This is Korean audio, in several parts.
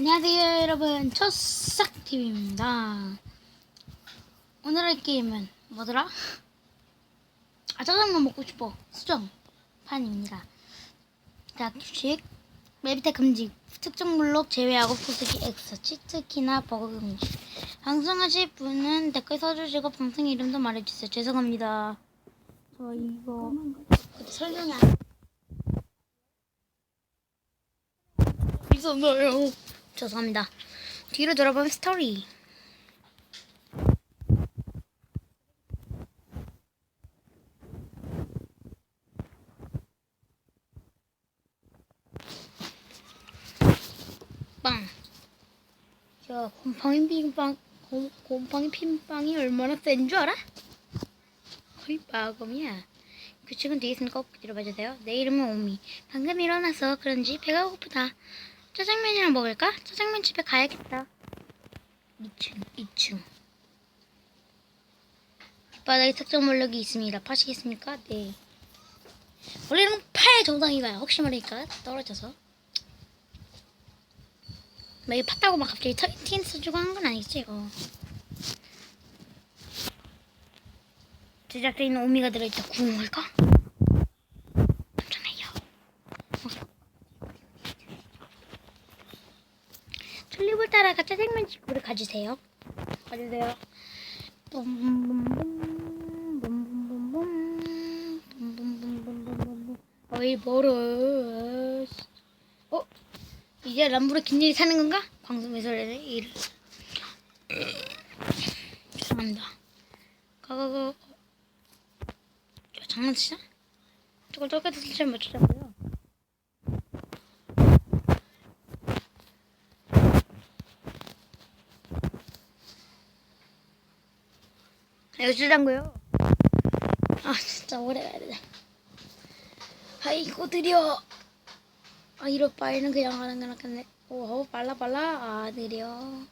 안녕하세요 여러분. 첫싹TV입니다. 오늘 할 게임은 뭐더라? 아 짜장면 먹고 싶어. 수정판입니다. 자 규칙 맵이태 금지. 특정 블록 제외하고 부수기 X 치트키나 버거 금지. 방송하실 분은 댓글 써주시고 방송 이름도 말해주세요. 죄송합니다. 저 이거 설명이 안 있었나요? 죄송합니다. 뒤로 돌아보면 스토리. 빵. 야, 곰팡이 핀빵, 곰, 곰팡이 핀빵이 얼마나 센 줄 알아? 거의 마검이야. 규칙은 뒤에 있으니까 꼭 들어봐주세요. 내 이름은 오미. 방금 일어나서 그런지 배가 고프다. 짜장면이랑 먹을까? 짜장면 집에 가야겠다. 2층, 2층. 바닥에 특정 블록이 있습니다. 파시겠습니까? 네. 원래는 팔 정상이가요. 혹시 모르니까 떨어져서. 막 이거 팠다고 막 갑자기 터- 틴 써주고 한 건 아니겠지 이거. 제작진은 오미가 들어있다. 구웅할까? 잠깐만요. 튤립을 집으로 가주세요. 가주세요. 어이 멀어. 어? 이제 긴일이 사는 건가? 방송에서 일을. 죄송합니다. 가가가. 저 장난치자? 저걸 똑같은 설치를 맞추자고요. 여주장고요. 아 진짜 오래 가야 되네. 아이고 드려. 아 이럴 바에는 그냥 하는 게 낫겠네. 오 빨라 빨라 아 느려. 아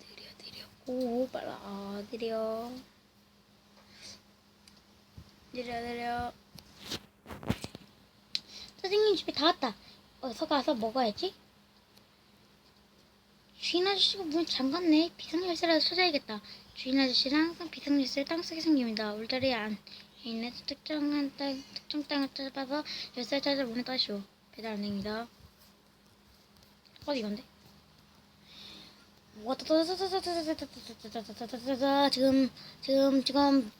느려 느려. 오 빨라 아 느려. 느려 느려. 선생님 집에 다 왔다. 어서 가서 먹어야지. 주인 아저씨가 문 잠갔네. 비상열쇠라도 찾아야겠다. 주인 아저씨는 항상 비상열쇠를 땅속에 숨깁니다. 울타리 안에 있는 특정한 땅, 특정 땅을 찾아서 열쇠를 찾아 문을 따시오. 배달 안 됩니다. 어디 건데? 지금 지금 지금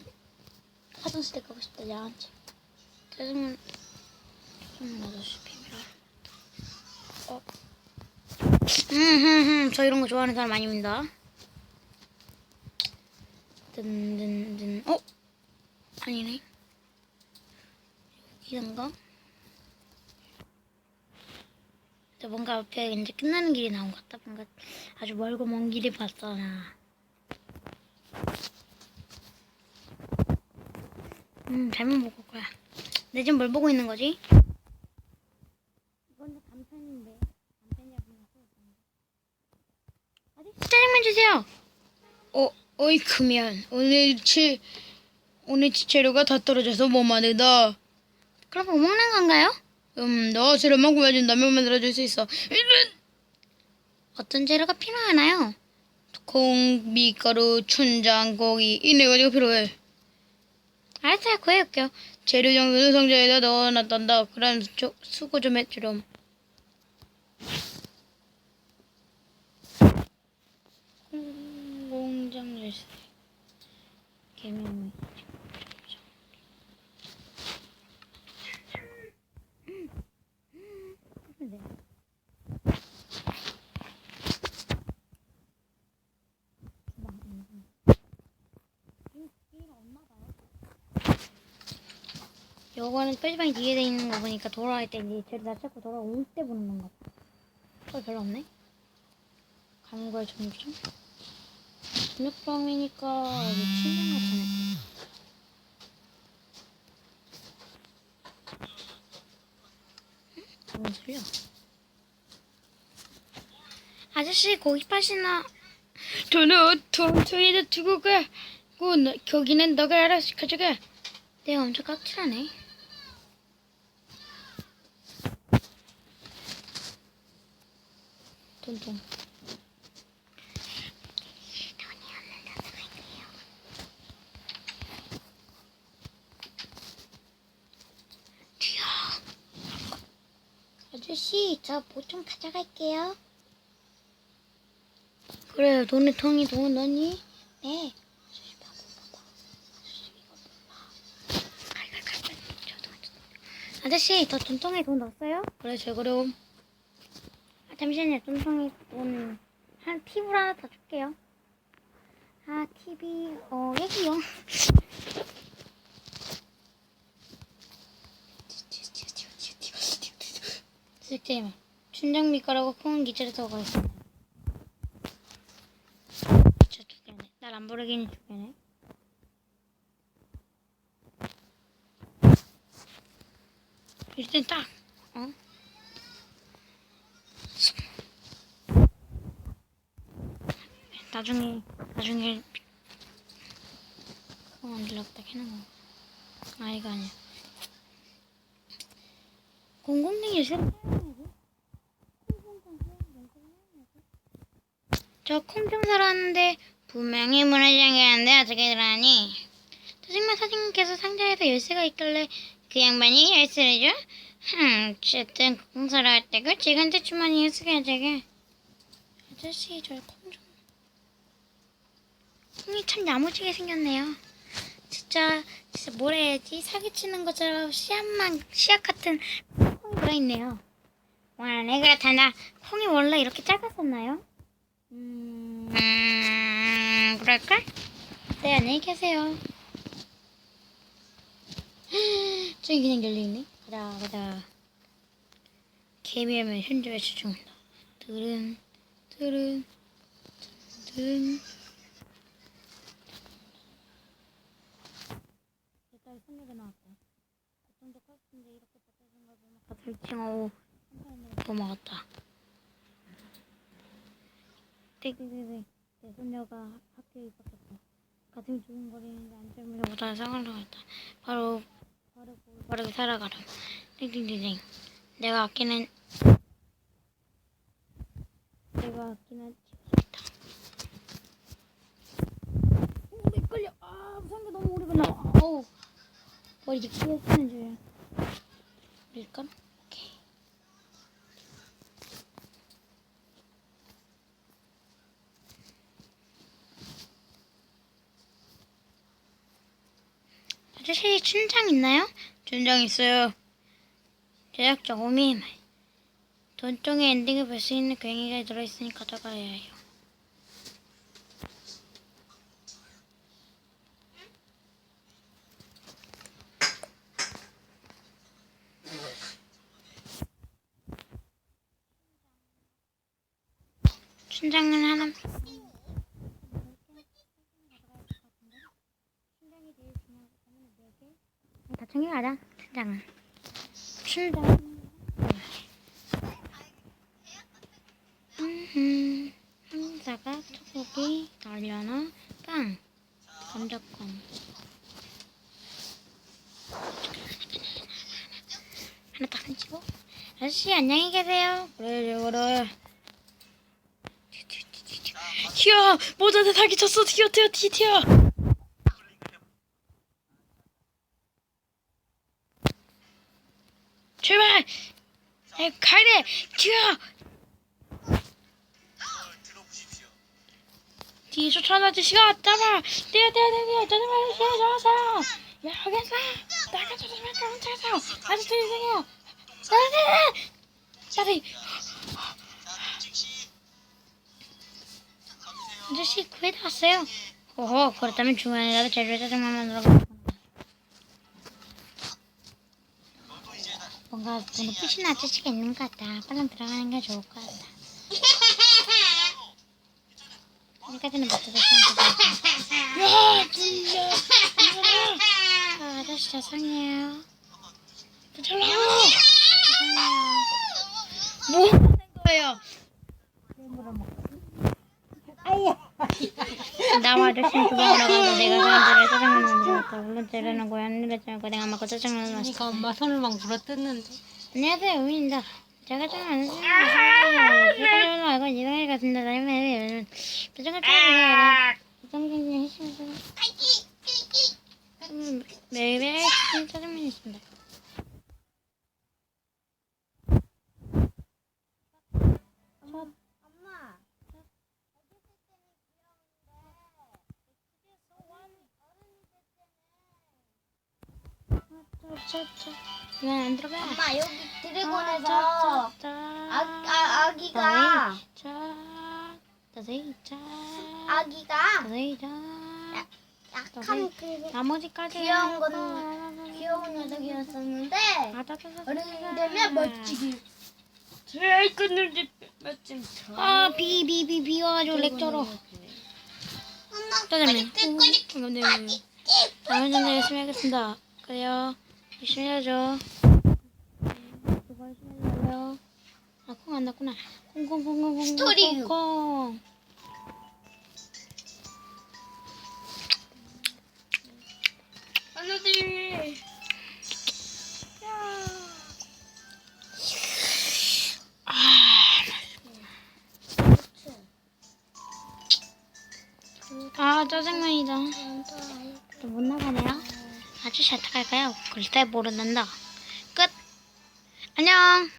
화장실에 가고 싶다. 야한테. 짜장면 짜장면 아저씨 비밀 어. 음, 저 이런 거 좋아하는 사람 아닙니다. 든든든, 어? 아니네. 여기인가? 저 뭔가 앞에 이제 끝나는 길이 나온 것 같다. 뭔가 아주 멀고 먼 길이 봤어, 나. 음, 잘못 먹을 거야. 내 지금 뭘 보고 있는 거지? 이건 단편인데. 짜장면 주세요. 어, 어이 크면 오늘 치 오늘 지체료가 다 떨어져서 못 만들다. 그럼 뭐 먹는 건가요? 음, 너 재료만 구해준다면 만들어줄 수 있어. 이런 어떤 재료가 필요하나요? 콩, 밀가루, 춘장, 고기 이네 가지가 필요해. 알았어요, 구해올게요. 재료 정도는 상자에다 넣어놨단다. 그럼 저, 수고 좀 해주렴. 공장 열쇠 개명 요거는 표지판이 뒤에 돼 있는 거 보니까 돌아갈 때 이제 쟤를 다 찾고 돌아올 때 보는 건가 봐. 어, 별로 없네. 가는 거에 점점. 여기 침대 같네. 뭔 소리야? 아저씨 고기 파시나? 저는 통통이도 두고 가. 고 거기는 너가 알아서 가져가. 내가 엄청 깍칠하네. 돈통. 튀어. 아저씨, 저뭐 좀 가져갈게요. 그래, 돈의 통이 돈 넣니? 네. 아저씨, 저 돈통에 돈 넣었어요? 그래, 제 그럼. 아, 잠시만요. 돈통에 돈, 한 팁을 하나 더 줄게요. 아, 팁이, 어, 여기요. 실제임 춘장 밑가라고 콩은 기절에 더 가있습니다. 저 두개네. 날 안 부르기는 두 개네. 일단 딱, 어? 나중에, 나중에, 그거 만들려고 해놓은 거. 아, 이거 아니야. 공공등이 요새 저 콩 좀 사러 왔는데 분명히 무너진 게 아닌데 어떻게 들어가니? 짜증만 사장님께서 상자에서 열쇠가 있길래 그 양반이 열쇠를 줘? 흠, 어쨌든 콩 사러 왔다고 그 지금도 주머니에 저게 아저씨 저 콩 좀... 콩이 참 야무지게 생겼네요 진짜 진짜 뭘 해야지 사기치는 것처럼 씨앗만 씨앗 같은 콩이 들어있네요 와, 네 그렇다나 콩이 원래 이렇게 작았었나요? 음, 음 그럴까? 네, 안녕히 계세요. 저기 그냥 열려있네. 가자, 가자. 개미하면 현주에 집중한다. 들은, 들은, 들은. 일단 생각이 나왔다. 걱정도 컸는데 이렇게 버텨준 걸 보면 다 설칭하고 넘어갔다. 띠띠띠띠 내 손녀가 학교에 입학했다. 가슴이 두근거리는데 안절부절 못하는 상황을 했다. 바로 바로 바르게 살아가렴. 띵띵띵띵. 내가 아끼는 내가 아끼는. 오래 걸려. 아 무서운 게 너무 오래 걸려. 어우 머리 이렇게 쓰는 줄. 밀까? 아저씨 춘장 있나요? 춘장 있어요. 제작자 오미 돈통에 엔딩을 볼 수 있는 괭이가 들어있으니 가져가야 해요. 춘장은 하나. 다 챙겨가자. 춘장은. 춘장. 음, 한사가 소고기, 달려나, 빵, 감자껌. 하나 딱 훔치고. 아저씨 안녕히 계세요. 그래 그래. 튀어 모자에 사기 쳤어 튀어 튀어 튀어 튀어. 제발 에, 가래 튀어. 뒤에 쫓아온 아저씨가 잡아. 뛰어 뛰어 뛰어 뛰어. 짜증나 아저씨 잡았어 야 여기 있어 나가 짜증나 깜짝이야 아저씨 이상해요 나가 나가 아저씨 구해다 왔어요. 오호 그렇다면 중간에라도 재료 짜장면 만 들어 뭔가 눈에 부신 아저씨가 있는 것 같다. 빨리 들어가는 게 좋을 것 같다. 여기까지는 못해도 시간 야, 진짜. 아, 아저씨 죄송해요. 잘라요. 죄송해요. 뭐 하는 거예요? 나와 아저씨는 가서 내가 사람들을 만 거야. 안 내렸지 않고 내가 맞고 짜장면 맛있어. 그러니까 엄마 손을 막 물어뜯는데 안녕하세요, 우민입니다. 제가 좀. 제가 좀 알고 이상할 것 같은데 나는 표정을 찾아야 정정이 해주셔서 음, 매일매일 짜장면이 있습니다. 이건 안 들어가. 엄마 여기 아, 드래곤에서 아, 아, 아, 아기가 아기가 자. 약간 그 나머지까지 귀여운 건건 귀여운 녀석이었었는데. 어른이 되면 멋지기. 제일 끝는데 몇쯤 아, 비, 비, 비, 비 와가지고 렉처로. 짜장면. 음, 네. 다음에 좀 열심히 하겠습니다. 그래요. 열심히 해야죠. 열심히 해줘요. 아, 콩안 났구나. 콩콩콩콩콩. 스토리. 콩. 하나들이 아, 짜장면이다. 또못 나가네요. 아주 잘 타갈까요? 글쎄 모른단다. 끝. 안녕.